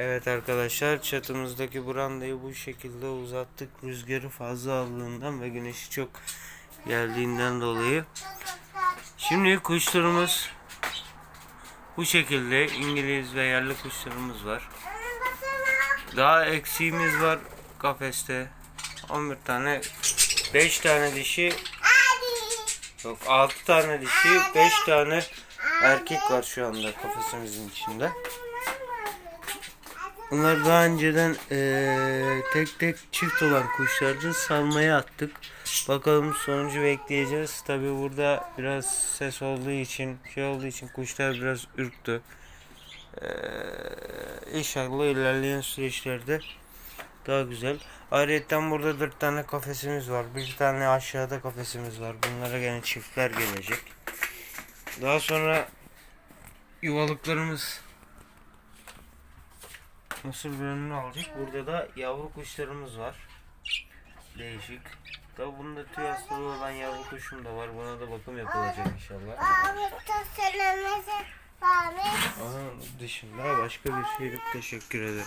Evet arkadaşlar çatımızdaki brandayı bu şekilde uzattık rüzgarı fazla aldığından ve güneşi çok geldiğinden dolayı. Şimdi kuşlarımız bu şekilde İngiliz ve yerli kuşlarımız var. Daha eksiğimiz var kafeste. 11 tane 5 tane dişi yok 6 tane dişi 5 tane erkek var şu anda kafesimizin içinde. Bunlar daha önceden eee, tek tek çift olan kuşlardı. Salmaya attık. Bakalım sonucu bekleyeceğiz. Tabi burada biraz ses olduğu için, şey olduğu için kuşlar biraz ürktü. Eee inşallah ilerleyen süreçlerde daha güzel. Ayrıca burada dört tane kafesimiz var. Bir tane aşağıda kafesimiz var. Bunlara gene çiftler gelecek. Daha sonra yuvalıklarımız Mısır bölümünü alacak. Burada da yavru kuşlarımız var. Değişik. Tabi bunda tüy hastalığı olan yavru kuşum da var. Buna da bakım yapılacak inşallah. Onun dışında başka bir şey yok. Teşekkür ederim.